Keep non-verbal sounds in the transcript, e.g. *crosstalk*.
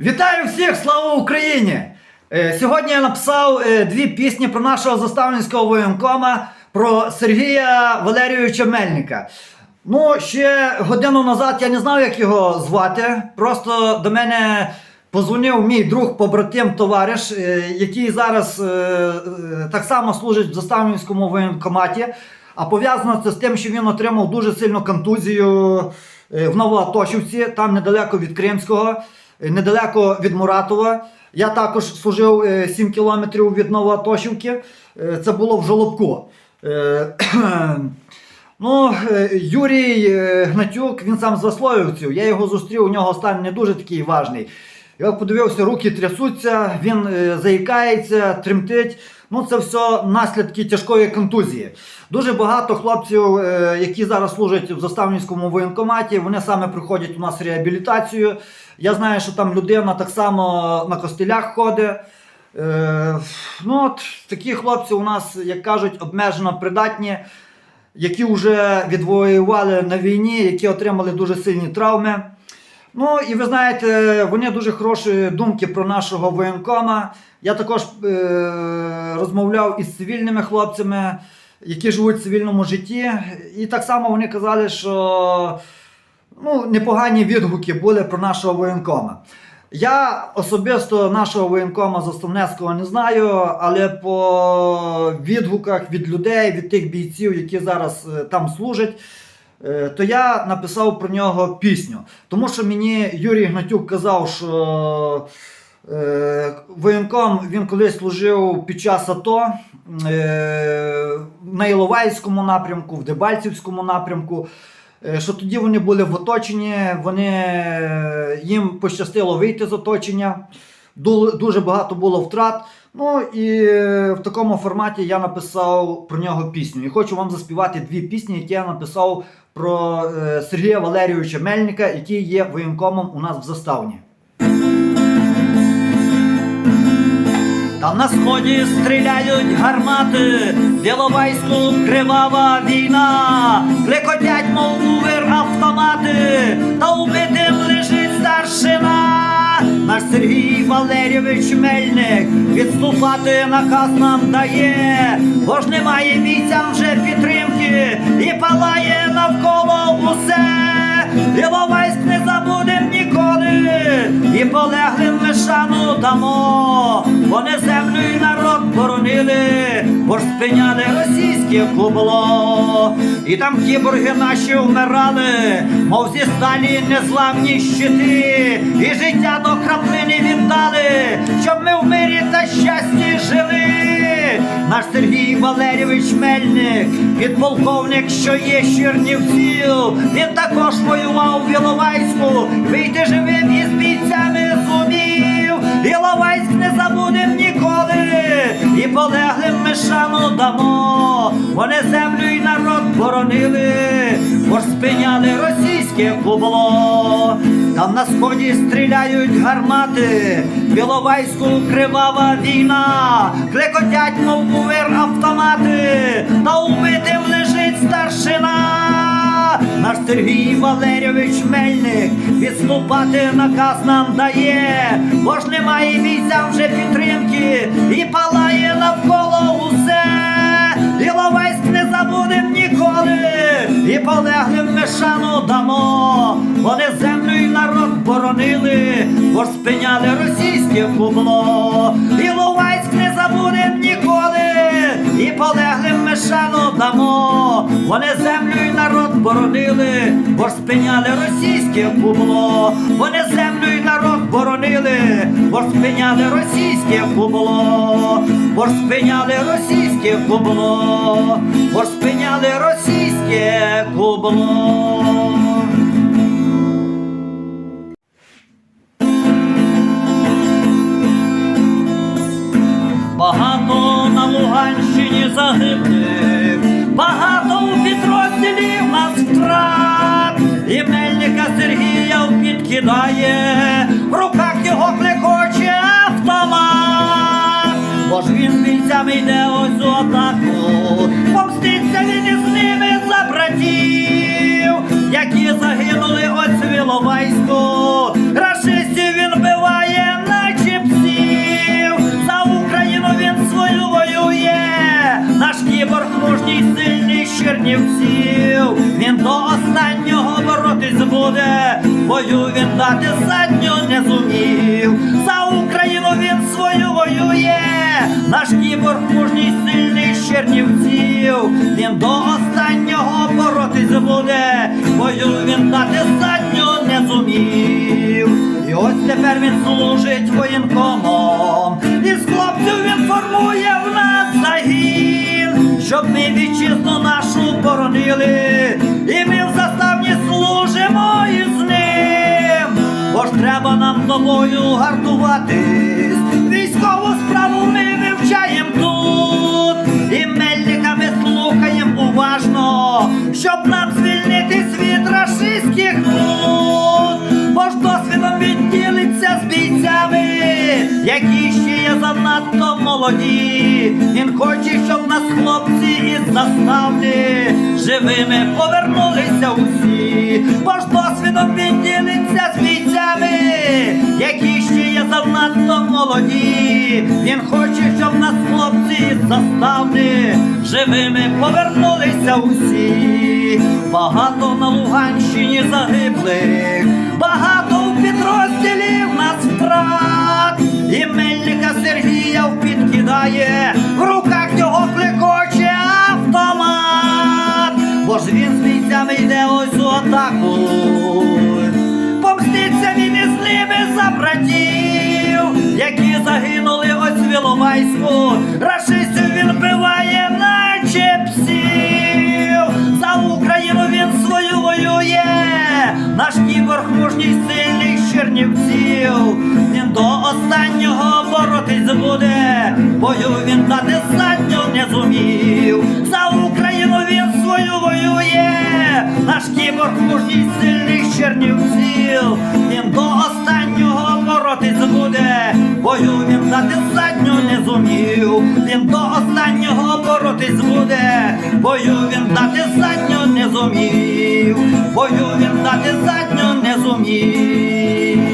Вітаю всіх! Слава Україні! Е, Сьогодні я написав е, дві пісні про нашого заставницького воєнкома, про Сергія Валерійовича Мельника. Ну, ще годину назад я не знав, як його звати. Просто до мене позвонив мій друг, побратим, товариш, е, який зараз так само служить в заставницькому воєнкоматі. А пов'язано це з тим, що він отримав дуже сильну контузію в Новоатошівці, там недалеко від Кримського, недалеко від Муратова. Я також служив е, 7 кілометрів від Новоатошівки. Е, Це було в Жолобку. Е, *clears throat* Ну, е, Юрій е, Гнатюк, він сам з Заслоївців. Я його зустрів, у нього стан не дуже такий важний. Я подивився, руки трясуться, він е, заїкається, тремтить. Ну, це все наслідки тяжкої контузії. Дуже багато хлопців, е, які зараз служать в заставницькому воєнкоматі, вони саме приходять у нас реабілітацію. Я знаю, що там людина так само на костелях ходить. Е, ну, от, такі хлопці у нас, як кажуть, обмежено придатні які вже відвоювали на війні, які отримали дуже сильні травми. Ну і ви знаєте, вони дуже хороші думки про нашого воєнкома. Я також е- розмовляв із цивільними хлопцями, які живуть в цивільному житті. І так само вони казали, що ну, непогані відгуки були про нашого воєнкома. Я особисто нашого воєнкома Заставнецького не знаю, але по відгуках від людей, від тих бійців, які зараз е, там служать, то я написав про нього пісню. Тому що мені Юрій Гнатюк казав, що е, воєнком він колись служив під час АТО е, на Іловайському напрямку, в Дебальцівському напрямку. Е, Що тоді вони були в оточенні, вони, е, їм пощастило вийти з оточення, дуже багато було втрат. Ну і е, в такому форматі я написав про нього пісню. І хочу вам заспівати дві пісні, які я написав про е, Сергія Валерійовича Мельника, який є воєнкомом у нас в заставні. Там на сході стріляють гармати, в кривава війна, клекотять, мов увир автомати, та убитим лежить старшина. Наш Сергій Валерійович Мельник відступати наказ нам дає, бо ж немає бійцям вже підтримки і палає навколо усе. Іловайськ не забудем ніколи, і полеглим ми шану дамо. не землю і народ боронили, бо ж спиняли російське кубло. І там кіборги наші вмирали, мов зі сталі незламні щити, і життя до краплини віддали, щоб ми в мирі та щасті жили. Наш Сергій Валерійович Мельник, підполковник, що є Чернівців, він також воював в Іловайську, вийти живим із бійцями зумів. Іловайськ не забудем шану дамо. Вони землю і народ боронили, бо спиняли російське кубло. Там на сході стріляють гармати, в Іловайську кривава війна, клекотять, мов увир автомати, та убитим лежить старшина. Наш Сергій Валерійович Мельник відступати наказ нам дає, бо ми дамо. Вони землю і народ боронили, бо спиняли російське кубло. Іловайськ не забудем ніколи, і полеглим ми шану дамо. Вони землю і народ боронили, бо російське кубло. Вони землю і народ боронили, бо російське кубло. Бо російське кубло, бо російське кубло. Багато на Луганщині загиблих, багато у підрозділі в нас втрат. І Мельника Сергія підкидає, в руках його клекоче автомат. Бо ж він бійцями йде ось у атаку, Наші загинули от Свіловайську, Рашистів він вбиває наче псів. За Україну він свою воює, наш кіборг мужній сильний з Чернівців. Він до останнього боротись буде, бою він дати задню не зумів. За Україну він свою воює, наш кіборг мужній сильний з Чернівців. Він до останнього боротись буде бою він дати задню не зумів. І ось тепер він служить воєнкомом, і з хлопців він формує в нас загін, щоб ми вітчизну нашу боронили, і ми в заставні служимо із ним. Бо ж треба нам тобою гартуватись, військову справу ми вивчаємо тут, і мельниками слухаємо уважно, щоб нам звільнитись молоді. Він хоче, щоб нас хлопці із заставни живими повернулися усі. Бо ж досвідом він ділиться з бійцями, які ще є занадто молоді. Він хоче, щоб нас хлопці із заставни живими повернулися усі. Багато на Луганщині загиблих, багато в підрозділі в нас втрат. Мельника Сергія впідкидає, в руках його клекоче автомат. Бо ж він з бійцями йде ось у атаку. Помститься він із ними за братів, які загинули ось в Іловайську. Буде. Бою він дати задню не зумів. За Україну він свою воює. Наш кіборг мужній сильний з чернівців. Він до останнього боротись буде. Бою він дати задню не зумів. Він до останнього боротись буде. Бою він дати задню не зумів. Бою він дати задню не зумів.